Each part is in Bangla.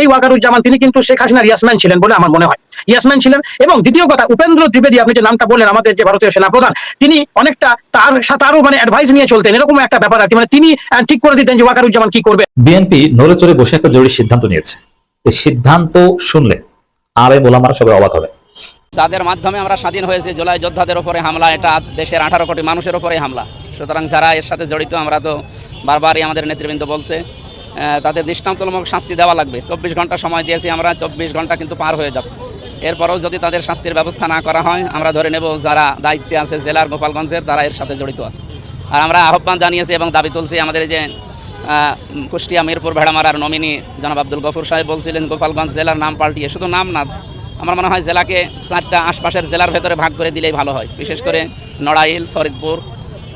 এই ওয়াকারুজ্জামান তিনি কিন্তু শেখ হাসিনার ইয়াসম্যান ছিলেন বলে আমার মনে হয়। ইয়াসম্যান ছিলেন। এবং দ্বিতীয় কথা উপেন্দ্র ত্রিবেদী আপনি যে নামটা বললেন আমাদের যে ভারতীয় সেনাপ্রধান তিনি অনেকটা তার সাথে আরও মানে অ্যাডভাইস নিয়ে চলতেন। এরকম একটা ব্যাপার আর কি। মানে তিনি ঠিক করে দিতেন যে ওয়াকারুজ্জামান কি করবে। বিএনপি নড়ে চড়ে বসে একটা জরুরি সিদ্ধান্ত নিয়েছে। এই সিদ্ধান্ত শুনলে আর এ মোলামারা সবাই অবাক হবে। যাদের মাধ্যমে আমরা স্বাধীন হয়েছি জুলাই যোদ্ধাদের উপরে হামলা এটা দেশের আঠারো কোটি মানুষের উপরে হামলা। সুতরাং যারা এর সাথে জড়িত আমরা তো বারবারই আমাদের নেতৃবৃন্দ বলছে তাদের দৃষ্টান্তমূলক শাস্তি দেওয়া লাগবে। চব্বিশ ঘণ্টা সময় দিয়েছি আমরা, চব্বিশ ঘণ্টা কিন্তু পার হয়ে যাচ্ছে। এরপরেও যদি তাদের শাস্তির ব্যবস্থা না করা হয়, আমরা ধরে নেব যারা দায়িত্বে আছে জেলার গোপালগঞ্জের, তারা এর সাথে জড়িত আছে। আর আমরা আহ্বান জানিয়েছি এবং দাবি তুলছি আমাদের যে কুষ্টিয়া, মিরপুর, ভেড়ামারার নমিনি জনাব আব্দুল গফুর সাহেব বলছিলেন, গোপালগঞ্জ জেলার নাম পাল্টিয়ে, শুধু নাম না, আমার মনে হয় জেলাকে চারটা আশপাশের জেলার ভেতরে ভাগ করে দিলেই ভালো হয়। বিশেষ করে নড়াইল, ফরিদপুর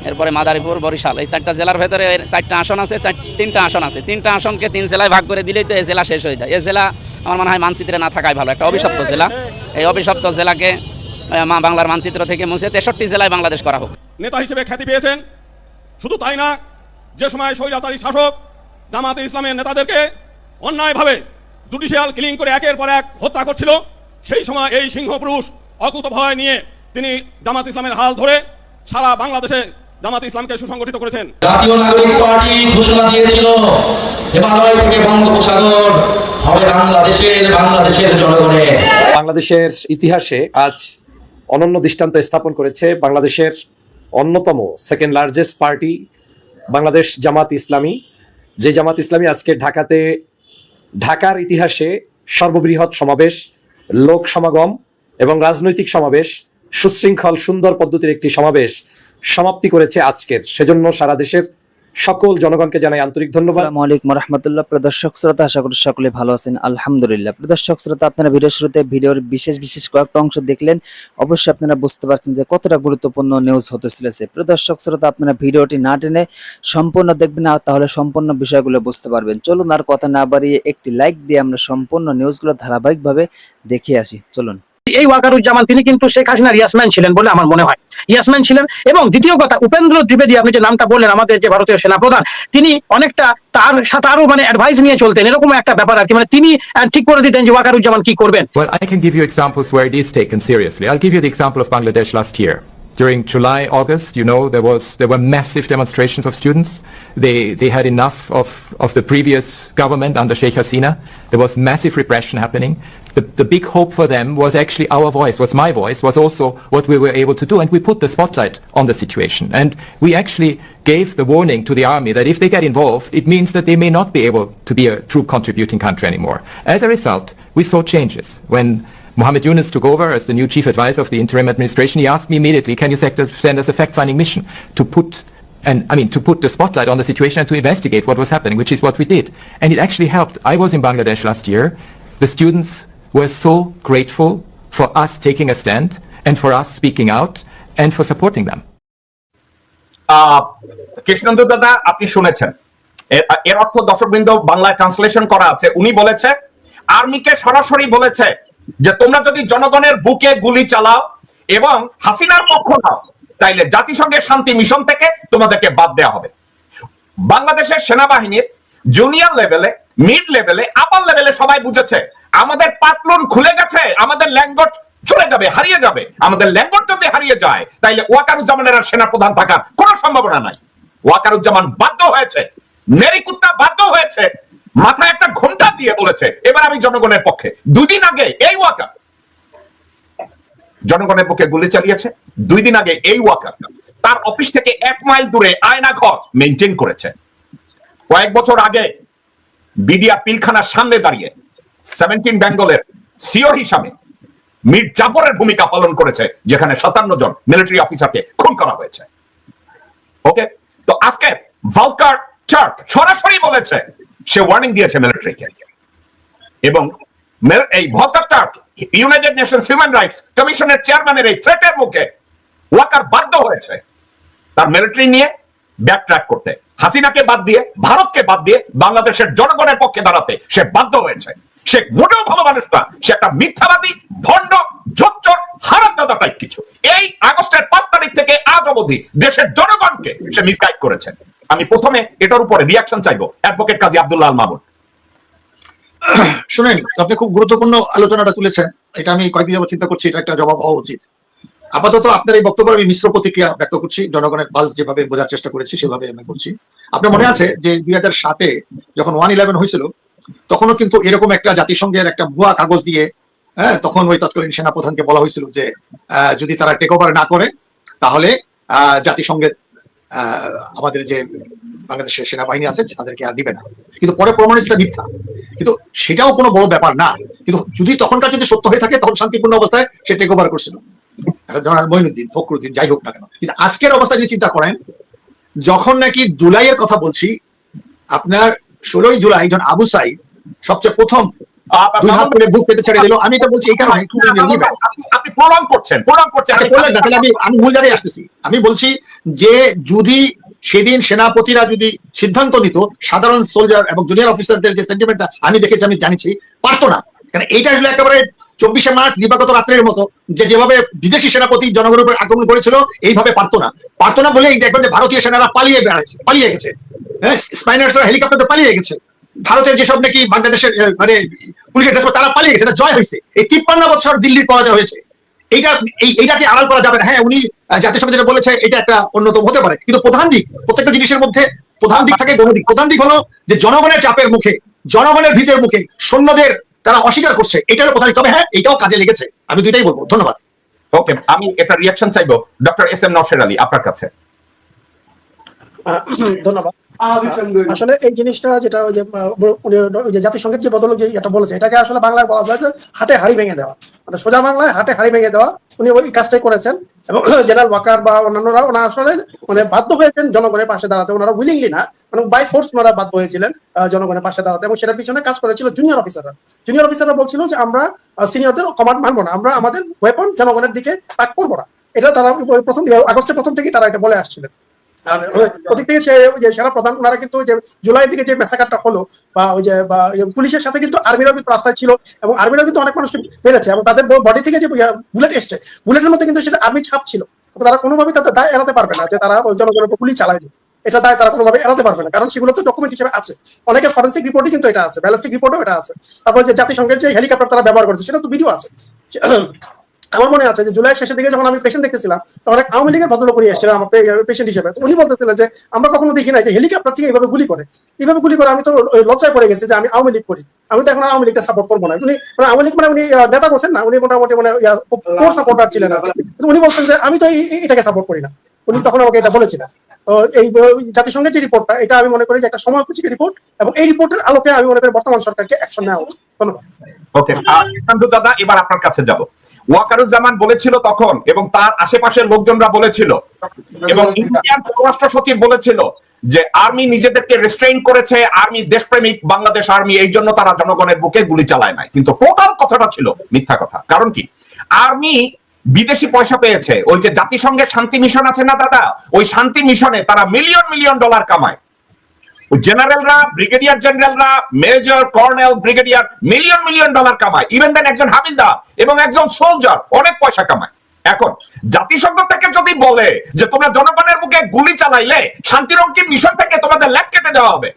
এরপরে মাদারীপুর, বরিশাল, এই চারটা জেলার ভেতরে চারটা আসন আছে তিনটা আসন আছে। তিনটা আসনকে তিন জেলায় ভাগ করে দিলেই তো এই জেলা শেষ হয়ে যায়। এই জেলা আমার মনে হয় মানচিত্রে না থাকাই ভালো, একটা অভিশপ্ত জেলা। এই অভিশপ্ত জেলাকে মা বাংলার মানচিত্র থেকে মুছে তেষট্টি জেলায় বাংলাদেশ করা হোক। নেতা হিসেবে খ্যাতি পেয়েছেন। শুধু তাই না, যে সময় স্বৈরাচারী শাসক জামাতে ইসলামের নেতাদেরকে অন্যায়ভাবে জুডিশিয়াল কিলিং করে একের পর এক হত্যা করছিল, সেই সময় এই সিংহ পুরুষ অকুত ভয় নিয়ে তিনি জামাত ইসলামের হাল ধরে সারা বাংলাদেশে জামাত ইসলামকে সুসংগঠিত করেছেন। জাতীয় নাগরিক পার্টি ঘোষণা দিয়েছিল হিমালয় থেকে বঙ্গোপসাগর হবে বাংলাদেশের বাংলাদেশের জনগণের। বাংলাদেশের ইতিহাসে আজ অনন্য দৃষ্টান্ত স্থাপন করেছে বাংলাদেশের অন্যতম second largest party Bangladesh Jamaat Islami. যে জামাত ইসলামী আজকে ঢাকাতে ঢাকার ইতিহাসে সর্ববৃহৎ সমাবেশ লোক সমাগম এবং রাজনৈতিক সমাবেশ সুশৃঙ্খল সুন্দর পদ্ধতির একটি সমাবেশ সমাপ্তি করেছে আজকের। সেজন্য সারা দেশের সকল জনগণকে জানাই আন্তরিক ধন্যবাদ। আসসালামু আলাইকুম প্রদর্শক শ্রোতা, আশা করি সকলে ভালো আছেন। আলহামদুলিল্লাহ। প্রদর্শক শ্রোতা, আপনারা ভিডিও শুরুতে ভিডিওর বিশেষ বিশেষ কয়েকটা অংশ দেখলেন। অবশ্যই আপনারা বুঝতে পারছেন যে কতটা গুরুত্বপূর্ণ নিউজ হতে চলেছে। প্রদর্শক শ্রোতা, আপনারা ভিডিওটি না টেনে সম্পূর্ণ দেখবেন, আর তাহলে সম্পূর্ণ বিষয়গুলো বুঝতে পারবেন। চলুন আর কথা না বাড়িয়ে একটি লাইক দিয়ে আমরা সম্পূর্ণ নিউজগুলো ধারাবাহিকভাবে দেখে আসি। চলুন। এই ওয়াকারুজ্জামান তিনি কিন্তু শেখ হাসিনার ইয়াসম্যান ছিলেন বলে আমার মনে হয় ইয়াসম্যান ছিলেন এবং দ্বিতীয় কথা উপেন্দ্র ত্রিবেদী আপনি যে নামটা বললেন আমাদের যে ভারতীয় সেনাপ্রধান তিনি অনেকটা তার সাথে আরও মানে অ্যাডভাইস নিয়ে চলতেন এরকম একটা ব্যাপার আর কি মানে তিনি ঠিক করে দিতেন যে ওয়াকারুজ্জামান কি করবেন Well, I can give you examples where it is taken seriously. I'll give you the example of Bangladesh last year. During July, August, you know, there was there were massive demonstrations of students. They they had enough of, of the previous government under Sheikh Hasina. There was massive repression happening. The, the big hope for them was actually our voice, was my voice, was also what we were able to do. And we put the spotlight on the situation. And we actually gave the warning to the army that if they get involved, it means that they may not be able to be a troop contributing country anymore. As a result, we saw changes. When Mohammed Yunus took over as the new chief advisor of the interim administration, he asked me immediately, can you send us a fact-finding mission to put and I mean to put the spotlight on the situation and to investigate what was happening, which is what we did. And it actually helped. I was in Bangladesh last year. The students were so grateful for us taking a stand and for us speaking out and for supporting them. এর অর্থ দর্শকবৃন্দ, বাংলায় ট্রান্সলেশন করা আছে। উনি বলেছে, আর্মিকে সরাসরি বলেছে যে, তোমরা যদি জনগণের বুকে গুলি চালাও এবং হাসিনার পক্ষ নাও, তাইলে জাতিসংঘের শান্তি মিশন থেকে তোমাদেরকে বাদ দেওয়া হবে। বাংলাদেশের সেনাবাহিনীর জুনিয়র লেভেলে মিড লেভেলে আপার লেভেলে সবাই বুঝেছে আমাদের পাতলুন খুলে গেছে, আমাদের ল্যাঙ্গট চলে যাবে, হারিয়ে যাবে। আমাদের ল্যাঙ্গট যদি হারিয়ে যায়, তাইলে ওয়াকারুজ্জামানের আর সেনাপ্রধান থাকার কোনো সম্ভাবনা নাই। ওয়াকারুজ্জামান বাধ্য হয়েছে মেরি কুত্তা বাধ্য হয়েছে, মাথায় একটা ঘণ্টা দিয়ে বলেছে, এবার আমি জনগণের পক্ষে। দুদিন আগে এই ওয়াকার, জনগণের পক্ষে গুলি চালিয়েছে দুই দিন আগে এই ওয়াকার, তার অফিস থেকে এক মাইল দূরে আয়না ঘর মেনটেন করেছে। কয়েক বছর আগে, বিডিআর পিলখানার সামনে দাঁড়িয়ে সেভেন্টিন বেঙ্গলের সিও হিসাবে মীর জাফরের ভূমিকা পালন করেছে, যেখানে সাতান্ন জন মিলিটারি অফিসারকে খুন করা হয়েছে। ওকে তো আজকে ভালকার চার্ট সরাসরি বলেছে, সে ওয়ার্নিং দিয়েছে মিলিটারিকে এবং এই ভলকার চার্ট ইউনাইটেড নেশনস হিউম্যান রাইটস কমিশনের চেয়ারম্যানের এই থ্রেটের মুখে ওয়াকার বাধ্য হয়েছে। তার মিলিটারি নিয়ে ব্যাক ট্র্যাক করতে। হাসিনাকে বাদ দিয়ে, ভারতকে বাদ দিয়ে বাংলাদেশের জনগণের পক্ষে দাঁড়াতে সে বাধ্য হয়েছে। সে মোটেও ভালো মানুষ না। সে একটা মিথ্যাবাদী, ভণ্ড, জোচ্চর হারামদাদা টাইপ কিছু। এই আগস্টের পাঁচ তারিখ থেকে আজ অবধি দেশের জনগণকে সে মিসগাইড করেছে। আমি প্রথমে এটার উপরে রিয়াকশন চাইব। অ্যাডভোকেট কাজী আব্দুল্লাহ আল মামুন। শুনেন, আপনি খুব গুরুত্বপূর্ণ আলোচনাটা তুলেছেন। এটা আমি কয়েকদিন যাবত চিন্তা করছি, এটা একটা জবাব হওয়া উচিত। আপাতত আপনার এই বক্তব্য আমি মিশ্র প্রতিক্রিয়া ব্যক্ত করছি। জনগণের পালস যেভাবে বোঝার চেষ্টা করেছি, সেভাবে আমি বলছি। আপনার মনে আছে যে দুই হাজার সাতে যখন ওয়ান ইলেভেন হয়েছিল তখনও কিন্তু এরকম একটা জাতিসংঘের একটা ভুয়া কাগজ দিয়ে হ্যাঁ তখন ওই তৎকালীন সেনাপ্রধানকে বলা হয়েছিল যে যদি তারা টেক ওভার না করে, তাহলে জাতিসংঘের আমাদের যে বাংলাদেশের সেনাবাহিনী আছে, তাদেরকে আর দিবে না। কিন্তু পরে প্রমাণ সেটা মিথ্যা। কিন্তু সেটাও কোনো বড় ব্যাপার না। কিন্তু যদি তখনকার যদি সত্য হয়ে থাকে, তখন শান্তিপূর্ণ অবস্থায় সে টেক ওভার করছিল জনাব মঈনুদ্দিন ফখরুদ্দিন, যাই হোক না কেন। কিন্তু আজকের অবস্থা যদি চিন্তা করেন, যখন নাকি জুলাইয়ের কথা বলছি, আপনার ষোলোই জুলাই যখন আবু সাইদ সবচেয়ে প্রথম দুই হাত করে বুক পেতে ছেড়ে দিল আমি এটা বলছি এই কারণে একটু নিয়ে নেবেন। আপনি- আপনি করছেন প্রলং করছেন আমি বললেন না তাহলে আমি আমি জায়গায় আসতেছি আমি বলছি যে যদি সেদিন সেনাপতিরা যদি সিদ্ধান্ত নিত সাধারণ সোলজার এবং জুনিয়র অফিসারদের যে সেন্টিমেন্টটা আমি দেখেছি আমি জানিছি পারতো না কারণ এইটা আসলে একেবারে চব্বিশে মার্চ দিবাগত রাত্রের মতো যে যেভাবে বিদেশি সেনাপতি জনগণের উপর আক্রমণ করেছিল, এইভাবে পারতো না। পারতো না বলেই দেখবেন যে ভারতীয় সেনারা পালিয়ে বেড়াচ্ছে পালিয়ে গেছে। হ্যাঁ স্পাইনার্সরা হেলিকপ্টারে পালিয়ে গেছে। ভারতের যেসব নাকি বাংলাদেশের মানে পুলিশের ড্রেস তারা পালিয়ে গেছে জয় হয়েছে। এই তিপ্পান্ন বছর দিল্লির পরাজয় হয়েছে। এইটা, এই, এইটাকে আড়াল করা যাবে না। হ্যাঁ উনি জাতিসংঘ যেটা বলেছে এটা একটা অন্যতম হতে পারে। কিন্তু প্রধান দিক, প্রত্যেকটা জিনিসের মধ্যে প্রধান দিক থাকে গণদিক। প্রধান দিক হলো যে জনগণের চাপের মুখে, জনগণের ভিতের মুখে সৈন্যদের তারা অস্বীকার করছে এটারও কথা প্রধান তবে হ্যাঁ এটাও কাজে লেগেছে। আমি দুইটাই বলব। ধন্যবাদ। ওকে আমি এটা রিয়াকশন চাইব। Doctor S M Naser Ali আপনার কাছে। ধন্যবাদ। আসলে এই জিনিসটা যেটা ওই যে জাতিসংঘের যে বদল যে এটা বলেছে এটাকে আসলে বাংলায় বলা যায় যে হাটে হাড়ি ভেঙে দেওয়া। মানে সোজা বাংলায় হাটে হাড়ি ভেঙে দেওয়া। উনি ওই কাজটাই করেছেন। এবং জেনারেল ওয়াকার বা অন্যান্যরা ওনারা আসলে মানে বাধ্য হয়েছেন জনগণের পাশে দাঁড়াতে। ওনারা উইলিংলি না মানে বাই ফোর্স ওনারা বাধ্য হয়েছিলেন জনগণের পাশে দাঁড়াতে। এবং সেটার পিছনে কাজ করেছিল জুনিয়র অফিসাররা জুনিয়র অফিসাররা বলছিল যে আমরা সিনিয়রদের কমান্ড মানবো না। আমরা আমাদের ওয়েপন জনগণের দিকে তাক করব না। এটা তারা প্রথম আগস্টের প্রথম থেকেই তারা এটা বলে আসছিলেন। ওদিক থেকে যে সেনা প্রধান, ওনারা কিন্তু যে জুলাই থেকে যে মেসাকারটা হলো, বা ওই যে, বা পুলিশের সাথে কিন্তু আর্মিরাও কিন্তু রাস্তায় ছিল, এবং আর্মিরাও কিন্তু অনেক মানুষকে মেরেছে, এবং তাদের বডি থেকে যে বুলেট এসছে বুলেটের মধ্যে কিন্তু সেটা আর্মি ছাপ ছিল। তারা কোনোভাবেই তাদের দায় এড়াতে পারবে না, যে তারা জনগণের উপর গুলি চালায়নি। এটা দায় তারা কোনোভাবে এড়াতে পারবে না, কারণ সেগুলো তো ডকুমেন্ট হিসেবে আছে। অনেকে ফরেন্সিক রিপোর্টে কিন্তু এটা আছে ব্যালিস্টিক রিপোর্টও এটা আছে। তারপর যে জাতিসংঘের যে হেলিকপ্টার তারা ব্যবহার করেছে, সেটা তো ভিডিও আছে। আমার মনে আছে যে জুলাই শেষের দিকে যখন আমি পেশেন্ট দেখতেছিলাম তখন এক আওয়ামী লীগের ভদ্রলোক উনি এসেছিলেন আমার পেশেন্ট হিসেবে। উনি বলতেছিলেন যে আমরা কখনো দেখি নাই যে হেলিকপ্টার থেকে এইভাবে গুলি করে। এইভাবে গুলি করে আমি তো লজ্জায় পড়ে গেছি যে আমি আওয়ামী লীগ করি। আমি তো এখন আওয়ামী লীগকে সাপোর্ট করব না। উনি মানে আওয়ামী লীগ মানে উনি নেতা বলছেন না? উনি মোটামুটি মানে কোর সাপোর্টার ছিলেন উনি বলছেন যে আমি তো এটাকে সাপোর্ট করি না। উনি তখন আমাকে এটা বলেছিলেন। তো এই জাতিসংঘের যে রিপোর্টটা এটা আমি মনে করি যে একটা সময়সূচি রিপোর্ট এবং এই রিপোর্টের আলোকে আমি মনে করি বর্তমান সরকারকে অ্যাকশন নেওয়া উচিত। ধন্যবাদ। ওকে দাদা এবার আপনার কাছে যাব। ওয়াকারুজ্জামান বলেছিল তখন এবং তার আশেপাশের লোকজনরা বলেছিল। এবং ইন্ডিয়ান পররাষ্ট্র সচিব বলেছিল যে, আর্মি নিজেদেরকে রেস্ট্রেইন করেছে, আর্মি দেশপ্রেমিক বাংলাদেশ আর্মি, এই জন্য তারা জনগণের বুকে গুলি চালায় নাই। কিন্তু টোটাল কথাটা ছিল মিথ্যা কথা। কারণ কি? আর্মি বিদেশি পয়সা পেয়েছে। ওই যে জাতিসংঘের শান্তি মিশন আছে না দাদা? ওই শান্তি মিশনে তারা মিলিয়ন মিলিয়ন ডলার কামায়। জেনারেলরা, brigadier জেনারেলরা, major, colonel, brigadier, million million dollar কামায়। ইভেন দেন একজন হাবিলদার এবং একজন সোলজার অনেক পয়সা কামায়। এখন, জাতিসংঘ থেকে যদি বলে যে তোমরা জনগণের বুকে গুলি চালাইলে শান্তিরঙ্গীর মিশন থেকে তোমাদের লেস কেটে দেওয়া হবে।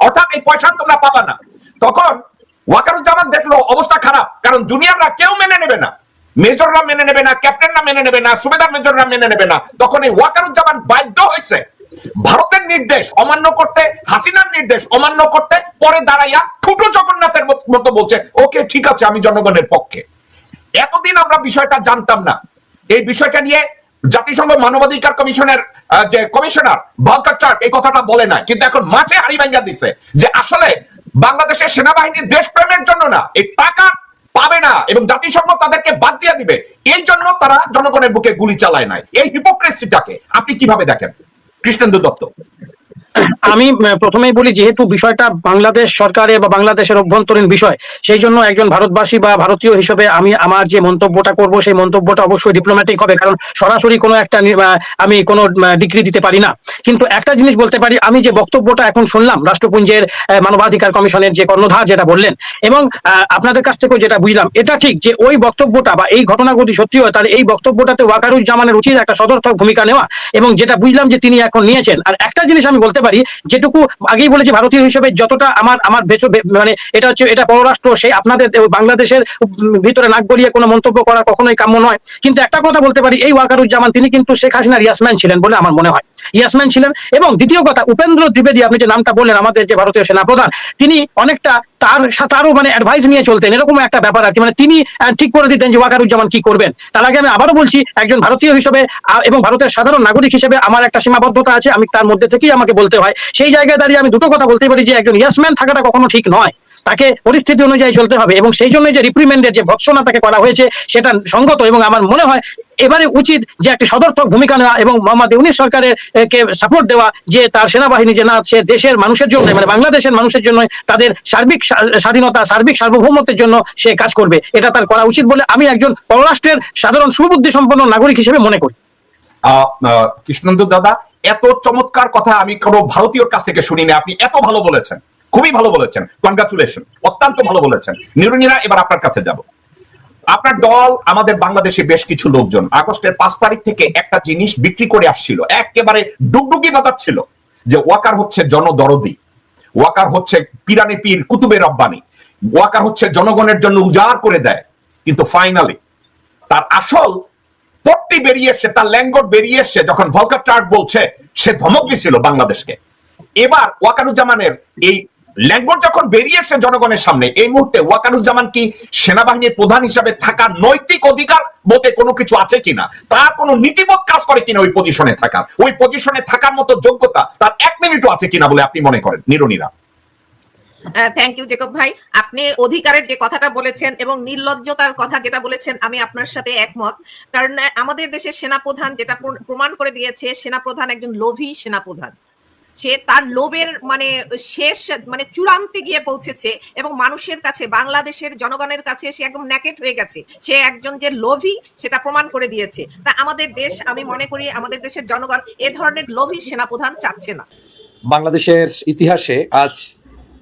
অর্থাৎ এই পয়সা তোমরা পাবা না। তখন ওয়াকারুজ্জামান দেখল, অবস্থা খারাপ, কারণ জুনিয়ররা কেউ মেনে নেবে না। মেজররা মেনে নেবে না ক্যাপ্টেনরা মেনে নেবে না, সুবেদার মেজররা মেনে নেবে না। তখন এই ওয়াকারুজ্জামান বাধ্য হয়েছে ভারতের নির্দেশ অমান্য করতে, হাসিনার নির্দেশ অমান্য করতে, পরে দাঁড়াইয়া ঠুটো জগন্নাথের মতো বলছে, ওকে, ঠিক আছে, আমি জনগণের পক্ষে। এতদিন আমরা বিষয়টা জানতাম না। এই বিষয়টা নিয়ে জাতিসংঘ মানবাধিকার কমিশনের যে কমিশনার চার্ট এই কথাটা বলে না কিন্তু এখন মাঠে হাড়ি ভাঙ্গা দিছে যে আসলে বাংলাদেশের সেনাবাহিনী দেশপ্রেমের জন্য না, এই টাকা পাবে না এবং জাতিসংঘ তাদেরকে বাদ দিয়ে দিবে। এই জন্য তারা জনগণের বুকে গুলি চালায় নাই। এই হিপোক্রেসিটাকে আপনি কীভাবে দেখেন? কৃষ্ণেন্দু দত্ত আমি প্রথমেই বলি যেহেতু বিষয়টা বাংলাদেশ সরকারের বা বাংলাদেশের অভ্যন্তরীণ বিষয়, সেই জন্য একজন ভারতবাসী বা ভারতীয় হিসেবে আমি আমার যে মন্তব্যটা করব, সেই মন্তব্যটা অবশ্যই ডিপ্লোম্যাটিক হবে, কারণ সরাসরি কোনো একটা আমি কোনো ডিগ্রি দিতে পারি না। কিন্তু একটা জিনিস বলতে পারি, আমি যে বক্তব্যটা এখন শুনলাম রাষ্ট্রপুঞ্জের মানবাধিকার কমিশনের যে কর্ণধার যেটা বললেন, এবং আপনাদের কাছ থেকেও যেটা বুঝলাম, এটা ঠিক যে ওই বক্তব্যটা বা এই ঘটনা যদি সত্যি হয় তাহলে এই বক্তব্যটাতে ওয়াকারুজ্জামানের উচিত একটা সদর্থক ভূমিকা নেওয়া, এবং যেটা বুঝলাম যে তিনি এখন নিয়েছেন। আর একটা জিনিস আমি বলতে পারি, যেটুকু আগেই বলেছি ভারতীয় হিসেবে যতটা আমার আমার মানে এটা হচ্ছে, এটা পররাষ্ট্র সেই আপনাদের বাংলাদেশের ভিতরে নাক গলিয়ে কোনো মন্তব্য করা কখনোই কাম্য নয়। কিন্তু একটা কথা বলতে পারি, এই ওয়াকারুজ্জামান, তিনি কিন্তু শেখ হাসিনার ইয়াসম্যান ছিলেন বলে আমার মনে হয়। ইয়াসম্যান ছিলেন এবং দ্বিতীয় কথা, উপেন্দ্র দ্বিবেদী আপনি যে নামটা বললেন, আমাদের যে ভারতীয় সেনাপ্রধান, তিনি অনেকটা তার তারও মানে অ্যাডভাইস নিয়ে চলতেন, এরকম একটা ব্যাপার আর কি। মানে তিনি ঠিক করে দিতেন যে ওয়াকারুজ্জামান কি করবেন। তার আগে আমি আবারও বলছি, একজন ভারতীয় হিসেবে এবং ভারতের সাধারণ নাগরিক হিসেবে আমার একটা সীমাবদ্ধতা আছে, আমি তার মধ্যে থেকেই আমাকে বলতে হয়, সেই জায়গায় দাঁড়িয়ে আমি দুটো কথা বলতে পারি যে একজন ইয়াসম্যান থাকাটা কখনো ঠিক নয়। তাকে পরিস্থিতি অনুযায়ী চলতে হবে এবং সেই জন্য যে রিপ্রিমেন্ডের যে ভৎসনা তাকে করা হয়েছে, সেটা সঙ্গত এবং আমার মনে হয় এবারে উচিত যে একটি সদর্থক ভূমিকা নেওয়া এবং মোহাম্মদ ইউনিস সরকারের কে সাপোর্ট দেওয়া, যে তার সেনাবাহিনী যে না, সে দেশের মানুষের জন্য মানে বাংলাদেশের মানুষের জন্য তাদের সার্বিক স্বাধীনতা, সার্বিক সার্বভৌমত্বের জন্য সে কাজ করবে। এটা তার করা উচিত বলে আমি একজন পররাষ্ট্রের সাধারণ সুবুদ্ধি সম্পন্ন নাগরিক হিসেবে মনে করি। কৃষ্ণেন্দু দাদা, এত চমৎকার কথা আমি কোনো ভারতীয়র কাছ থেকে শুনিনি আপনি এত ভালো বলেছেন, খুবই ভালো বলেছেন। কনগ্রাচুলেশন অত্যন্ত ভালো বলেছেন। নিরুনিরা, এবার আপনার কাছে যাব। আপনার দল, আমাদের বাংলাদেশে বেশ কিছু লোকজন, আগস্টের পাঁচ তারিখ থেকে একটা জিনিস বিক্রি করে আসছিল। একেবারে ডুগডুগি বাজাচ্ছিল যে ওয়াকার হচ্ছে জনদরদি, ওয়াকার হচ্ছে পিরানি পীর কুতুবে রব্বানি, ওয়াকার হচ্ছে জনগণের জন্য উজাড় করে দেয়। কিন্তু ফাইনালি তার আসল পট্টি বেরিয়ে এসছে তার ল্যাঙ্গট বেরিয়ে এসছে যখন ভলকার চার্ট বলছে, সে ধমক দিছিল বাংলাদেশকে। এবার ওয়াকারুজ্জামানের এই ল্যাঙ্গট যখন বেরিয়ে এসছে জনগণের সামনে, এই মুহূর্তে ওয়াকারুজ্জামান কি সেনাবাহিনীর প্রধান হিসাবে থাকার নৈতিক অধিকার বলতে কোনো কিছু আছে কিনা? তার কোনো নীতিবোধ কাজ করে কিনা ওই পজিশনে থাকার? ওই পজিশনে থাকার মতো যোগ্যতা তার এক মিনিটও আছে কিনা বলে আপনি মনে করেন? নিরনিরা। থ্যাংক ইউ জেকব ভাই। আপনি অধিকারের যে কথাটা বলেছেন এবং নির্লজ্জতার কথা যেটা বলেছেন, আমি আপনার সাথে একমত। কারণ আমাদের দেশের সেনাপ্রধান যেটা প্রমাণ করে দিয়েছে, সেনাপ্রধান একজন লোভী সেনাপ্রধান। সে তার লোভের মানে শেষ মানে চূড়ান্তে গিয়ে পৌঁছেছে এবং মানুষের কাছে, বাংলাদেশের জনগণের কাছে সে একদম ন্যাকেট হয়ে গেছে। সে একজন যে লোভী, সেটা প্রমাণ করে দিয়েছে। তা আমাদের দেশ, আমি মনে করি আমাদের দেশের জনগণ এ ধরনের লোভী সেনাপ্রধান চাচ্ছে না। বাংলাদেশের ইতিহাসে আজ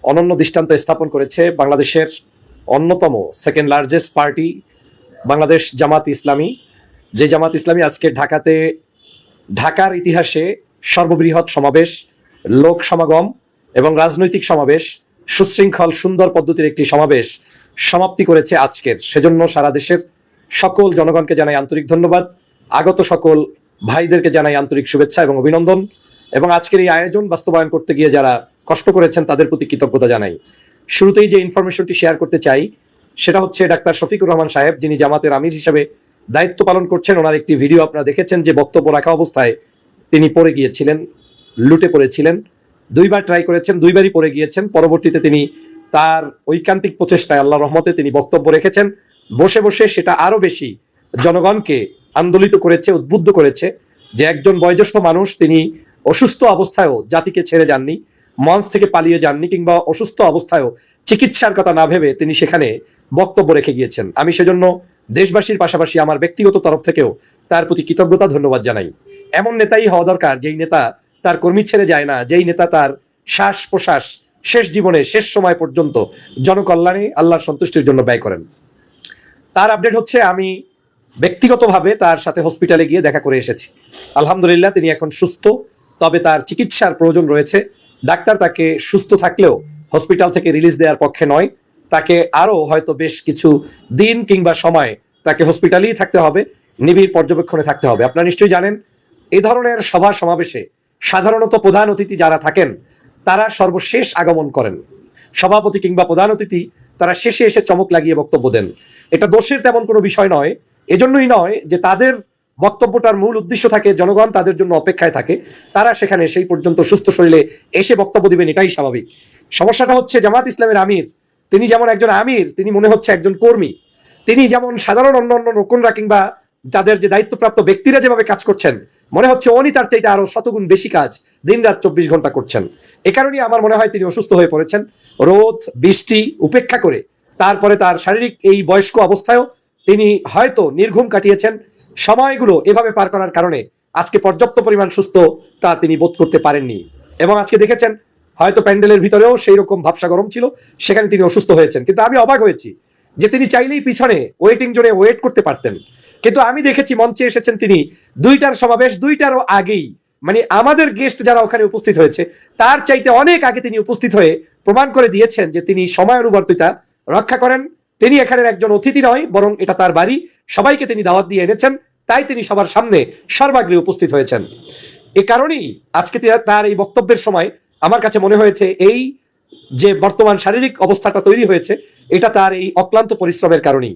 অনন্য দৃষ্টান্ত স্থাপন করেছে বাংলাদেশের অন্যতম second largest party Bangladesh Jamaat Islami. যে জামাত ইসলামী আজকে ঢাকাতে, ঢাকার ইতিহাসে সর্ববৃহৎ সমাবেশ, লোক সমাগম এবং রাজনৈতিক সমাবেশ, সুশৃঙ্খল, সুন্দর পদ্ধতির একটি সমাবেশ সমাপ্তি করেছে আজকের। সেজন্য সারা দেশের সকল জনগণকে জানাই আন্তরিক ধন্যবাদ। আগত সকল ভাইদেরকে জানাই আন্তরিক শুভেচ্ছা এবং অভিনন্দন। এবং আজকের এই আয়োজন বাস্তবায়ন করতে গিয়ে যারা কষ্ট করেছেন, তাদের প্রতি কৃতজ্ঞতা জানাই। শুরুতেই যে ইনফরমেশনটি শেয়ার করতে চাই, সেটা হচ্ছে ডাক্তার শফিকুর রহমান সাহেব, যিনি জামাতের আমির হিসেবে দায়িত্ব পালন করছেন। ওনার একটি ভিডিও আপনারা দেখেছেন যে বক্তব্য রাখা অবস্থায় তিনি পড়ে গিয়েছিলেন, লুটে পড়েছিলেন। দুইবার ট্রাই করেছেন, দুইবারই পড়ে গিয়েছেন। পরবর্তীতে তিনি তার ঐকান্তিক প্রচেষ্টায় আল্লাহ রহমতে তিনি বক্তব্য রেখেছেন। বসে বসে সেটা আরও বেশি জনগণকে আন্দোলিত করেছে, উদ্বুদ্ধ করেছে যে একজন বয়োজ্যেষ্ঠ মানুষ, তিনি অসুস্থ অবস্থায়ও জাতিকে ছেড়ে যাননি। মঞ্চ থেকে পালিয়ে যাননি কিংবা অসুস্থ অবস্থায়ও চিকিৎসার কথা না ভেবে তিনি সেখানে বক্তব্য রেখে গিয়েছেন। আমি সেজন্য দেশবাসীর পাশাপাশি আমার ব্যক্তিগত তরফ থেকেও তার প্রতি কৃতজ্ঞতা, ধন্যবাদ জানাই। এমন নেতাই হওয়া দরকার যেই নেতা তার কর্মী ছেড়ে যায় না, যেই নেতা তার শ্বাস প্রশ্বাস শেষ জীবনে, শেষ সময় পর্যন্ত জনকল্যাণে আল্লাহর সন্তুষ্টির জন্য ব্যয় করেন। তার আপডেট হচ্ছে আমি ব্যক্তিগতভাবে তার সাথে হসপিটালে গিয়ে দেখা করে এসেছি। আলহামদুলিল্লাহ, তিনি এখন সুস্থ, তবে তার চিকিৎসার প্রয়োজন রয়েছে। ডাক্তার তাকে সুস্থ থাকলেও হসপিটাল থেকে রিলিজ দেওয়ার পক্ষে নয়। তাকে আরও হয়তো বেশ কিছু দিন কিংবা সময় তাকে হসপিটালেই থাকতে হবে, নিবিড় পর্যবেক্ষণে থাকতে হবে। আপনারা নিশ্চয়ই জানেন এই ধরনের সভা সমাবেশে সাধারণত প্রধান অতিথি যারা থাকেন, তারা সর্বশেষ আগমন করেন। সভাপতি কিংবা প্রধান অতিথি তারা শেষে এসে চমক লাগিয়ে বক্তব্য দেন। এটা দোষের তেমন কোনো বিষয় নয়, এজন্যই নয় যে তাদের বক্তব্যটার মূল উদ্দেশ্য থাকে, জনগণ তাদের জন্য অপেক্ষায় থাকে, তারা সেখানে সেই পর্যন্ত সুস্থ শরীরে এসে বক্তব্য দিবেন, এটাই স্বাভাবিক। সমস্যাটা হচ্ছে জামাত ইসলামের আমির, তিনি যেমন একজন আমির, তিনি মনে হচ্ছে একজন কর্মী, তিনি যেমন সাধারণ অন্য অন্য রকুনরা কিংবা যাদের যে দায়িত্বপ্রাপ্ত ব্যক্তিরা যেভাবে কাজ করছেন, মনে হচ্ছে উনি তার চাইতে আরও শতগুণ বেশি কাজ দিন রাত চব্বিশ ঘণ্টা করছেন। এ কারণেই আমার মনে হয় তিনি অসুস্থ হয়ে পড়েছেন। রোদ, বৃষ্টি উপেক্ষা করে, তারপরে তার শারীরিক এই বয়স্ক অবস্থায়ও তিনি হয়তো নির্ঘুম কাটিয়েছেন। সময়গুলো এভাবে পার করার কারণে আজকে পর্যাপ্ত পরিমাণ সুস্থ তা তিনি বোধ করতে পারেননি। এবং আজকে দেখেছেন, হয়তো প্যান্ডেলের ভিতরেও সেই রকম ভাবসা গরম ছিল, সেখানে তিনি অসুস্থ হয়েছেন। কিন্তু আমি অবাক হয়েছি যে তিনি চাইলেই পিছনে ওয়েটিং জোনে ওয়েট করতে পারতেন। কিন্তু আমি দেখেছি, মঞ্চে এসেছেন তিনি দুইটার সমাবেশ, দুইটারও আগেই। মানে আমাদের গেস্ট যারা ওখানে উপস্থিত হয়েছে, তার চাইতে অনেক আগে তিনি উপস্থিত হয়ে প্রমাণ করে দিয়েছেন যে তিনি সময় অনুবর্তিতা রক্ষা করেন। তিনি এখানের একজন অতিথি নয়, বরং এটা তার বাড়ি। সবাইকে তিনি দাওয়াত দিয়ে এনেছেন, তাই তিনি সবার সামনে সর্বাগ্রে উপস্থিত হয়েছেন। এ কারণেই আজকে তার এই বক্তব্যের সময় আমার কাছে মনে হয়েছে, এই যে বর্তমান শারীরিক অবস্থাটা তৈরি হয়েছে, এটা তার এই অক্লান্ত পরিশ্রমের কারণেই।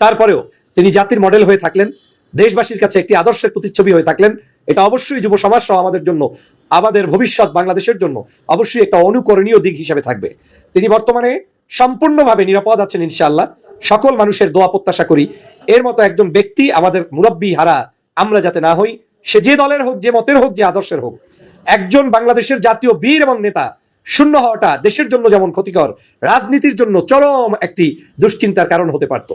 তারপরেও তিনি জাতির মডেল হয়ে থাকলেন, দেশবাসীর কাছে একটি আদর্শের প্রতিচ্ছবি হয়ে থাকলেন। এটা অবশ্যই যুব সমাজ সহ আমাদের জন্য, আমাদের ভবিষ্যৎ বাংলাদেশের জন্য অবশ্যই একটা অনুকরণীয় দিক হিসেবে থাকবে। তিনি বর্তমানে সম্পূর্ণভাবে নিরাপদ আছেন ইনশাআল্লাহ। সকল মানুষের দোয়া প্রত্যাশা করি। এর মতো একজন ব্যক্তি আমাদের মুরব্বী হারা, আমরা যাতে না হই, সে যে দলের হোক, যে মতের হোক, যে আদর্শের হোক। একজন বাংলাদেশের জাতীয় বীর এবং নেতা, শূন্য হওয়াটা দেশের জন্য যেমন ক্ষতিকর, রাজনীতির জন্য চরম একটি দুশ্চিন্তার কারণ হতে পারত।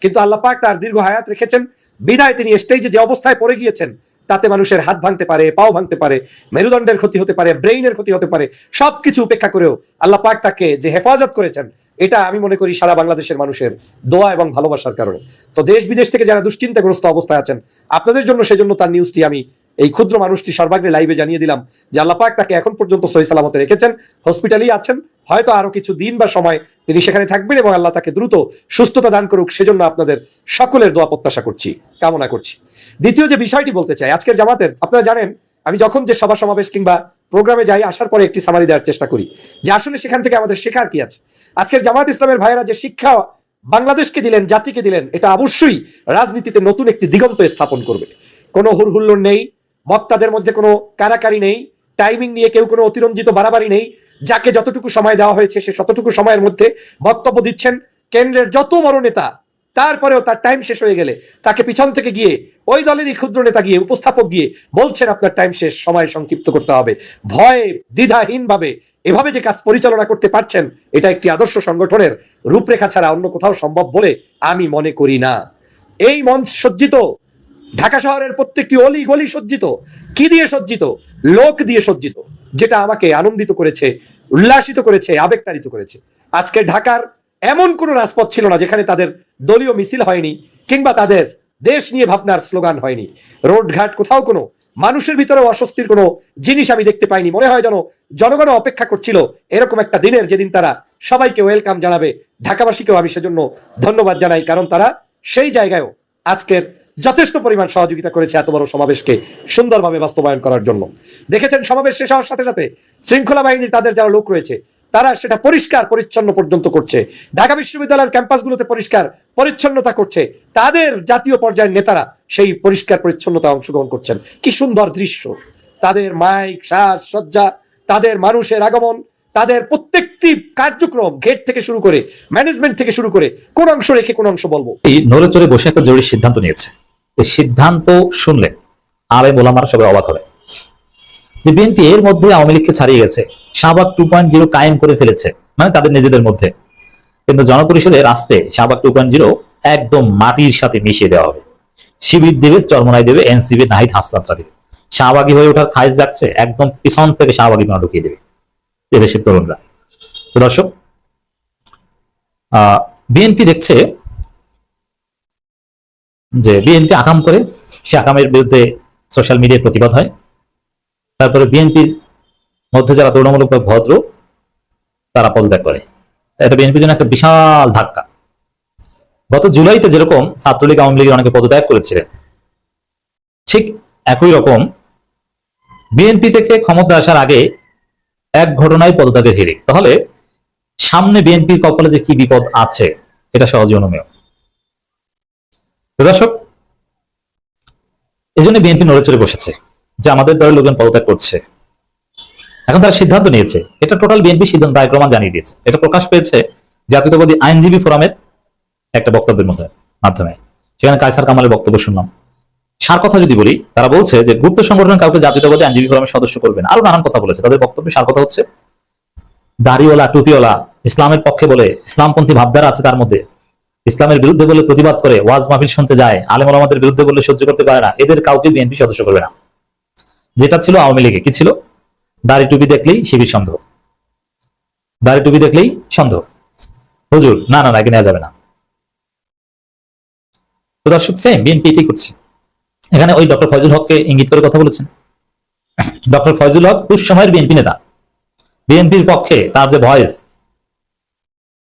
কিন্তু আল্লাহ পাক তার দীর্ঘ হায়াত রেখেছেন। বিধায় তিনি স্টেজে যে অবস্থায় পড়ে গিয়েছেন তাতে মানুষের হাত ভাঙতে পারে, পাও ভাঙতে পারে, মেরুদণ্ডের ক্ষতি হতে পারে, ব্রেইনের ক্ষতি হতে পারে, সবকিছু উপেক্ষা করেও আল্লাহ পাক তাকে যে হেফাজত করেছেন, এটা আমি মনে করি সারা বাংলাদেশের মানুষের দোয়া এবং ভালোবাসার কারণে। তো দেশ বিদেশ থেকে যারা দুশ্চিন্তাগ্রস্ত অবস্থায় আছেন, আপনাদের জন্য সেজন্য তার নিউজটি আমি এই ক্ষুদ্র মানুষটি সর্বাগ্রে লাইভে জানিয়ে দিলাম, যে আল্লাহ পাক তাকে এখন পর্যন্ত সহি সালামতে রেখেছেন হসপিটালেই আছেন, হয়তো আরও কিছু দিন বা সময় তিনি সেখানে থাকবেন এবং আল্লাহ তাকে দ্রুত সুস্থতা দান করুক, সেজন্য আপনাদের সকলের দোয়া প্রত্যাশা করছি, কামনা করছি। দ্বিতীয় যে বিষয়টি বলতে চাই, আজকের জামাতের, আপনারা জানেন, আমি যখন যে সভা সমাবেশ কিংবা প্রোগ্রামে যাই, আসার পরে একটি সামারি দেওয়ার চেষ্টা করি, যে আসলে সেখান থেকে আমাদের শেখার কি আছে। আজকের জামাত ইসলামের ভাইয়েরা যে শিক্ষা বাংলাদেশকে দিলেন, জাতিকে দিলেন, এটা অবশ্যই রাজনীতিতে নতুন একটি দিগন্ত স্থাপন করবে। কোনো হুড়হুল্লোড় নেই, বক্তাদের মধ্যে কোনো কারাকারি নেই টাইমিং নিয়ে কেউ কোনো অতিরঞ্জিত বাড়াবাড়ি নেই যাকে যতটুকু সময় দেওয়া হয়েছে, সে ততটুকু সময়ের মধ্যে বক্তব্য দিচ্ছেন। কেন্দ্রের যত বড় নেতা, তারপরেও তার টাইম শেষ হয়ে গেলে তাকে পিছন থেকে গিয়ে ওই দলেরই ক্ষুদ্র নেতা গিয়ে, উপস্থাপক গিয়ে বলছেন, আপনার টাইম শেষ, সময় সংক্ষিপ্ত করতে হবে। ভয়ে দ্বিধাহীনভাবে এভাবে যে কাজ পরিচালনা করতে পারছেন, এটা একটি আদর্শ সংগঠনের রূপরেখা ছাড়া অন্য কোথাও সম্ভব বলে আমি মনে করি না। এই মঞ্চ সজ্জিত, ঢাকা শহরের প্রত্যেকটি অলি গলি সজ্জিত, কি দিয়ে সজ্জিত? লোক দিয়ে সজ্জিত। যেটা আমাকে আনন্দিত করেছে, উল্লাসিত করেছে, আবেগতাড়িত করেছে। আজকে ঢাকার এমন কোনো রাজপথ ছিল না যেখানে তাদের দলীয় মিছিল হয়নি কিংবা তাদের দেশ নিয়ে ভাবনার স্লোগান হয়নি। রোডঘাট কোথাও কোনো মানুষের ভিতরে অস্বস্তির কোনো জিনিস আমি দেখতে পাইনি। মনে হয় যেন জনগণ অপেক্ষা করছিল এরকম একটা দিনের যেদিন তারা সবাইকে ওয়েলকাম জানাবে। ঢাকাবাসীকেও আমি সেজন্য ধন্যবাদ জানাই, কারণ তারা সেই জায়গায়ও আজকের যথেষ্ট পরিমাণ সহযোগিতা করেছে এত বড় সমাবেশকে সুন্দরভাবে বাস্তবায়ন করার জন্য। দেখেছেন, সমাবেশ শেষ হওয়ার সাথে সাথে শৃঙ্খলা বাহিনীর তাদের যারা লোক রয়েছে, তারা সেটা পরিষ্কার পরিচ্ছন্ন পর্যন্ত করছে। ঢাকা বিশ্ববিদ্যালয়ের ক্যাম্পাসগুলোতে পরিষ্কার পরিচ্ছন্নতা করছে। তাদের জাতীয় পর্যায়ের নেতারা সেই পরিষ্কার পরিচ্ছন্নতা অংশগ্রহণ করছেন। কি সুন্দর দৃশ্য। তাদের মাইক শ্বাস সজ্জা, তাদের মানুষের আগমন, তাদের প্রত্যেকটি কার্যক্রম গেট থেকে শুরু করে ম্যানেজমেন্ট থেকে শুরু করে কোন অংশ রেখে কোন অংশ বলব। এই নড়ে চড়ে বসে একটা জরুরি সিদ্ধান্ত নিয়েছে। সিদ্ধান্ত শুনলে আরে মোলামারা সবাই অবাক হবে যে বিএনপি এর মধ্যে আওয়ামী লীগকে ছাড়িয়ে গেছে, শাহবাগ টু পয়েন্ট জিরো কায়েম করে ফেলেছে মানে তাদের নিজেদের মধ্যে। কিন্তু জনপরিষদে রাষ্ট্রে শাহবাগ টু পয়েন্ট জিরো একদম মাটির সাথে মিশিয়ে দেওয়া হবে। শিবির দেবে, চরমনাই দেবে এনসিবি নাহিদ হাসনাত্রা দেবে। শাহবাগী হয়ে ওঠার খাইজ যাচ্ছে, একদম পিছন থেকে শাহবাগী না ঢুকিয়ে দেবে এদেশের তরুণরা। তো দর্শক বিএনপি দেখছে যে বিএনপি আকাম করে, সে আকামের বিরুদ্ধে সোশ্যাল মিডিয়ায় প্রতিবাদ হয়। তারপরে বিএনপির মধ্যে যারা তুলনামূলক ভদ্র, তারা পদত্যাগ করে। এটা বিএনপির জন্য একটা বিশাল ধাক্কা। গত জুলাইতে যেরকম ছাত্রলীগ, আওয়ামী লীগের অনেকে পদত্যাগ করেছিলেন, ঠিক একই রকম বিএনপি থেকে ক্ষমতা আসার আগে এক ঘটনায় পদত্যাগের হিড়িক তাহলে সামনে বিএনপির কপালে যে কি বিপদ আছে, এটা সহজে অনুমেয়। দর্শক এই জন্য বিএনপি নড়ে চড়ে বসেছে যে আমাদের দলের লোকজন পদত্যাগ করছে। এখন তারা সিদ্ধান্ত নিয়েছে, এটা টোটাল বিএনপি সিদ্ধান্ত আয়ক্রমান জানিয়ে দিয়েছে। এটা প্রকাশ পেয়েছে জাতীয়তাবাদী আইনজীবী ফোরামের একটা বক্তব্যের মধ্যে, মাধ্যমে। সেখানে কায়সার কামালের বক্তব্য শুনলাম। সার কথা যদি বলি, তারা বলছে যে গুপ্ত সংগঠন কাউকে জাতীয়তাবাদী আইনজীবী ফোরামের সদস্য করবেন আরও নানান কথা বলেছে। তাদের বক্তব্যে সার কথা হচ্ছে, দাড়িওয়ালা, টুপিওয়ালা, ইসলামের পক্ষে বলে ইসলামপন্থী ভাবধারা আছে তার মধ্যে। ইসলামের বিরুদ্ধে বলে প্রতিবাদ করে, ওয়াজ মাহফিল শুনতে যায়, আলেম আমাদের বিরুদ্ধে বলে সহ্য করতে পারে না, এদের কাউকে বিএনপি সদস্য করবে না। যেটা ছিল আওয়ামী লীগে কি ছিল? দাড়ি টুপি দেখলেই শিবির সন্দেহ। দাড়ি টুপি দেখলেই সন্দেহ। হুজুর, না না নাকি নেওয়া যাবে না। তো দর্শক সেম বিএনপি এটাই করছে এখানে ওই ডক্টর ফয়জুল হককে ইঙ্গিত করে কথা বলেছেন। ডক্টর ফয়জুল হক দুঃসময়ের বিএনপি নেতা। বিএনপির পক্ষে তার যে ভয়েস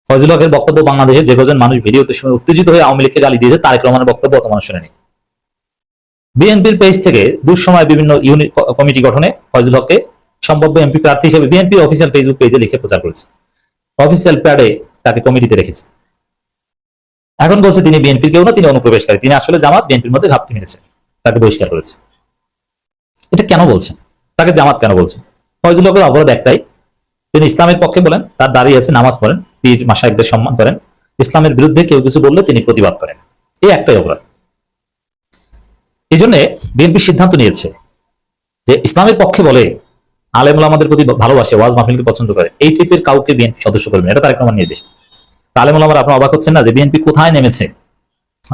ফয়জুল হকের বক্তব্য বাংলাদেশের যে কজন মানুষ ভিডিওতে শুনে উত্তেজিত হয়ে আওয়ামী লীগকে গালি দিয়েছে, তারেক রহমানের বক্তব্য অত শুনেনি বিএনপির পেজ থেকে দুঃসময় বিভিন্ন ইউনিট কমিটি গঠনে ফয়জুল হককে সম্ভাব্য এমপি প্রার্থী হিসেবে বিএনপির অফিসিয়াল ফেসবুক পেজে লিখে প্রচার করেছে। অফিসিয়াল প্যাডে তাকে কমিটিতে রেখেছে। এখন বলছে তিনি বিএনপির কেউ না, তিনি অনুপ্রবেশকারী। তিনি আসলে জামাত, বিএনপির মধ্যে ঘাপটি মেরেছে। তাকে বহিষ্কার করেছে। এটা কেন বলছেন? তাকে জামাত কেন বলছেন? ফয়জুল হকের অপরাধ একটাই তিনি ইসলামের পক্ষে বলেন, তার দাঁড়িয়ে আছে নামাজ পড়েন, পীর মাসায়কদের সম্মান করেন। ইসলামের বিরুদ্ধে কেউ কিছু বললে তিনি প্রতিবাদ করেন। এই একটাই অপরাধ। এই জন্য বিএনপি সিদ্ধান্ত নিয়েছে যে ইসলামের পক্ষে বলে আলেমুল আমাদের প্রতি ভালোবাসে, ওয়াজ মাহফিলকে পছন্দ করে, এই টাইপের কাউকে বিএনপি সদস্য করবেন এটা তারেক রহমান নির্দেশ। আলেমুল আমার আপনার অবাক হচ্ছেন না যে বিএনপি কোথায় নেমেছে?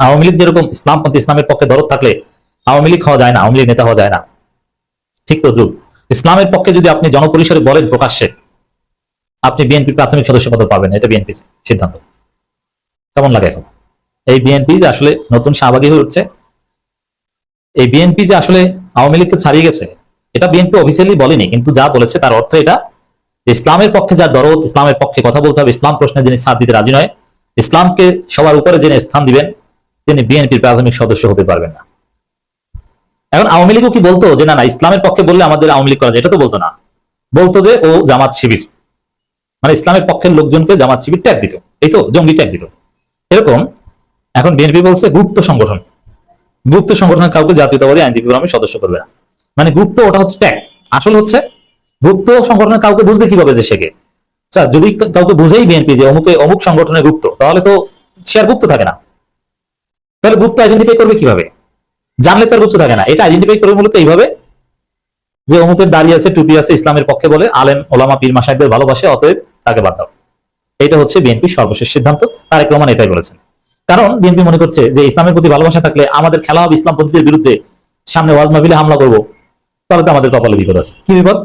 আওয়ামী লীগ যেরকম ইসলামপন্থী ইসলামের পক্ষে দরদ থাকলে আওয়ামী লীগ হওয়া যায় না, আওয়ামী লীগ নেতা হওয়া যায় না। ঠিক তো ইসলামের পক্ষে যদি আপনি জনপরিসরে বলেন প্রকাশ্যে আপনি বিএনপি প্রাথমিক সদস্য পদ পাবেন, এটা বিএনপির সিদ্ধান্ত। কেমন লাগে এখন? এই বিএনপি যে আসলে নতুন শাহবাগী হয়ে উঠছে, এই বিএনপি যে আসলে আওয়ামী লীগকে ছাড়িয়ে গেছে, এটা বিএনপি অফিসিয়ালি বলেনি, কিন্তু যা বলেছে তার অর্থ এটা, ইসলামের পক্ষে যা দরদ, ইসলামের পক্ষে কথা বলতে হবে, ইসলাম প্রশ্নে যিনি সাথ দিতে রাজি নয়, ইসলামকে সবার উপরে যিনি স্থান দিবেন, তিনি বিএনপির প্রাথমিক সদস্য হতে পারবেন না। এখন আওয়ামী লীগও কি বলতো যে, না না, ইসলামের পক্ষে বললে আমাদের আওয়ামী লীগ করা যায়? এটা তো বলতো না। বলতো যে, ও জামাত শিবির। মানে ইসলামের পক্ষের লোকজনকে জামাত শিবির ট্যাগ দিত। এই তো, জঙ্গি ট্যাগ দিত। এরকম এখন বিএনপি বলছে গুপ্ত সংগঠন। গুপ্ত সংগঠনের কাউকে জাতীয়তাবাদী আইনজীবী ফোরামের সদস্য করবে না। মানে গুপ্ত ওটা হচ্ছে ট্যাগ আসল হচ্ছে, গুপ্ত সংগঠনের কাউকে বুঝবে কীভাবে যে শেখে আচ্ছা যদি কাউকে বুঝেই বিএনপি যে অমুকে অমুক সংগঠনের গুপ্ত, তাহলে তো সে আর গুপ্ত থাকে না। তাহলে গুপ্ত আইডেন্টিফাই করবে কীভাবে? জানলে তার গুপ্ত থাকে না। এটা আইডেন্টিফাই করবে মূলত এইভাবে যে অমুকের দাঁড়িয়ে আছে, টুপি আছে, ইসলামের পক্ষে বলে, আলেম, ওলামা, পীর মাসাইকদের ভালোবাসে, অতএব তাকে বাদ দাও। এটা হচ্ছে বিএনপির সর্বশেষ সিদ্ধান্ত, তারেক রহমান এটাই বলেছেন। কারণ বিএনপি মনে করছে যে ইসলামের প্রতি ভালোবাসা থাকলে আমাদের খেলা হবে ইসলামপন্থীদের বিরুদ্ধে সামনে ওয়াজ মাহফিলে হামলা করব। তাহলে তো আমাদের কপালে বিপদ আছে। কি বিপদ?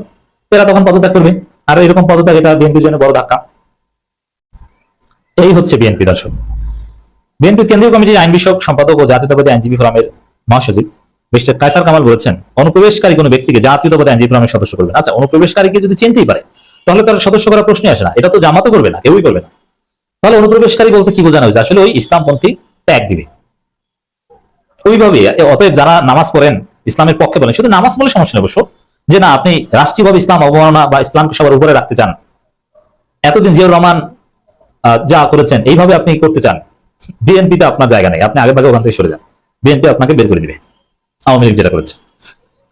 এরা তখন পদত্যাগ করবে। আর এরকম পদত্যাগ, এটা বিএনপির জন্য বড় ধাক্কা। এই হচ্ছে বিএনপি দর্শক বিএনপি কেন্দ্রীয় কমিটির আইন বিষয়ক সম্পাদক ও জাতীয়তাবাদী আইনজীবী ফোরামের মহাসচিব মিস্টার কায়সার কামাল বলেছেন, অনুপ্রবেশকারী কোনো ব্যক্তিকে জাতীয়তাবাদী আইনজীবী ফোরামের সদস্য করবেন আচ্ছা অনুপ্রবেশকারীকে যদি চিনতেই পারে তাহলে তার সদস্য করার প্রশ্নই আসে না। এটা তো জামাতও করবে না, কেউই করবে না। তাহলে অনুপ্রবেশকারী বলতে কি বোঝানো হয়েছে? আসলে ওই ইসলামপন্থী ট্যাগ দিবে। ওইভাবে অতএব যারা নামাজ পড়েন, ইসলামের পক্ষে বলেন, শুধু নামাজ বলে সমস্যা নেই অবশ্য, যে না, আপনি রাষ্ট্রীয়ভাবে ইসলাম অবমাননা বা ইসলামকে সবার উপরে রাখতে চান, এতদিন জিয়াউর রহমান যা করেছেন, এইভাবে আপনি করতে চান, বিএনপিতে আপনার জায়গা নেই, আপনি আগে ভাগে ওখান থেকে সরে যান। বিএনপি আপনাকে বের করে দিবে, আওয়ামী লীগ যেটা করেছে।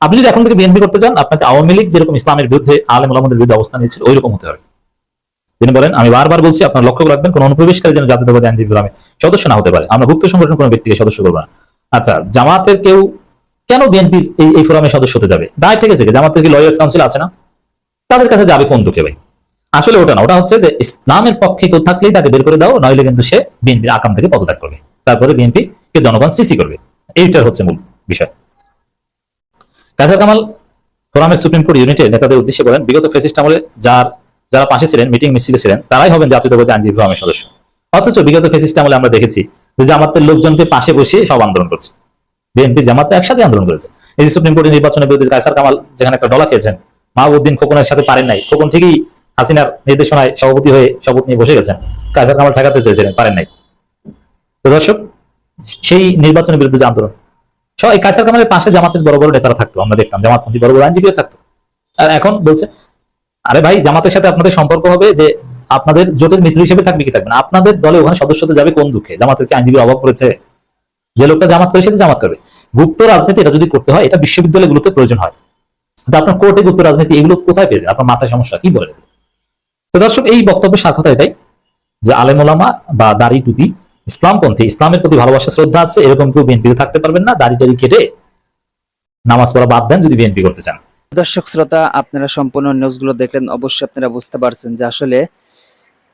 আপনি যদি এখন থেকে বিএনপি করতে চান আপনাকে আওয়ামী লীগ যেরকম ইসলামের বিরুদ্ধে আলেম ওলামাদের বিরুদ্ধে অবস্থান নিয়েছিল ওই রকম হতে হবে তিনি বলেন, আমি বারবার বলছি, আপনার লক্ষ্য রাখবেন, কোন অনুপ্রবেশকারী যেন জাতীয়তাবাদী আইনজীবী ফোরামে সদস্য না হতে পারে। আমরা ভুক্ত সংগঠন কোনো ব্যক্তিকে সদস্য করব না। আচ্ছা জামাতের কেউ কেন বিএনপির এই এই ফোরামে সদস্য হতে যাবে? দায় ঠিক আছে? জামাতের কি লয়ার্স কাউন্সিল আছে না? তাদের কাছে যাবে কোন দুঃখে ভাই? আসলে ওটা না, ওটা হচ্ছে যে ইসলামের পক্ষে কেউ থাকলেই তাকে বের করে দাও, নইলে কিন্তু সে বিএনপির আকাম থেকে পদত্যাগ করবে। তারপরে বিএনপি কে জনগণ সিসি করবে। এইটার হচ্ছে মূল বিষয়। কাজা কামাল ফোরামের সুপ্রিম কোর্ট ইউনিটের নেতাদের উদ্দেশ্যে বলেন, বিগত ফেসিস্ট আমলে যার, যারা পাশে ছিলেন, মিটিং মিছিলে ছিলেন, তারাই হবেন জাতীয়তাবাদী আইনজীবী ফোরামের সদস্য। অথচ বিগত ফেসিস্ট আমলে আমরা দেখেছি যে জামাতের লোকজনকে পাশে বসিয়ে সব আন্দোলন করছে। বিএনপি, জামাত একসাথে আন্দোলন করেছে। এই যে সুপ্রিম কোর্টের নির্বাচনের বিরুদ্ধে কায়সার কামাল যেখানে একটা ডলা খেয়েছেন, মাহবুদ্দিন খোকনের সাথে পারেন নাই, খোকন ঠিকই হাসিনার নির্দেশনায় সভাপতি হয়ে শপথ নিয়ে বসে গেছেন, কায়সার কামাল ঠেকাতে চেয়েছিলেন, পারেন নাই। তো দর্শক, সেই নির্বাচনের বিরুদ্ধে যে আন্দোলন সব এই কায়সার কামালের পাশে জামাতের বড় বড় নেতারা থাকতো, আমরা দেখতাম, জামাতপন্থী বড় বড় আইনজীবীও থাকতো। আর এখন বলছে, আরে ভাই, জামাতের সাথে আপনাদের সম্পর্ক হবে যে আপনাদের জোটের মিত্র হিসেবে থাকবে কি থাকবে না? আপনাদের দলে ওখানে সদস্যতে যাবে কোন দুঃখে? জামাতের কি আইনজীবীর অভাব পড়েছে যে লোকটা জামাত করে, সে জামাত করবে। গুপ্ত রাজনীতি এটা যদি করতে হয়, এটা বিশ্ববিদ্যালয়গুলোতে প্রয়োজন হয়। কিন্তু আপনার কোর্টে গুপ্ত রাজনীতি, এগুলো কোথায় পেয়েছেন আপনার মাথায় সমস্যা, কি বলে? তো দর্শক, এই বক্তব্যের সার্থকতা এটাই যে আলেমোলামা বা দাড়ি টুপি ইসলামপন্থী, ইসলামের প্রতি ভালোবাসা, শ্রদ্ধা আছে, এরকম কেউ বিএনপিতে থাকতে পারবেন না, দাড়ি টাড়ি কেটে নামাজ পড়া বাদ দেন যদি বিএনপি করতে চান। দর্শক, শ্রোতা, আপনারা সম্পূর্ণ নিউজগুলো দেখলেন, অবশ্যই আপনারা বুঝতে পারছেন যে আসলে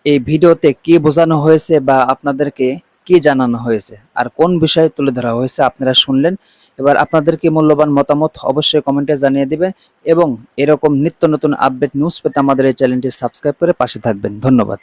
এই ভিডিওতে কি বোঝানো হয়েছে বা আপনাদেরকে কি জানানো হয়েছে, আর কোন বিষয়ে তুলে ধরা হয়েছে আপনারা শুনলেন। এবার আপনাদের কি মূল্যবান মতামত অবশ্যই কমেন্টে জানিয়ে দিবেন, এবং এরকম নিত্য নতুন আপডেট নিউজ পেতে আমাদের এই চ্যানেলটি সাবস্ক্রাইব করে পাশে থাকবেন। ধন্যবাদ।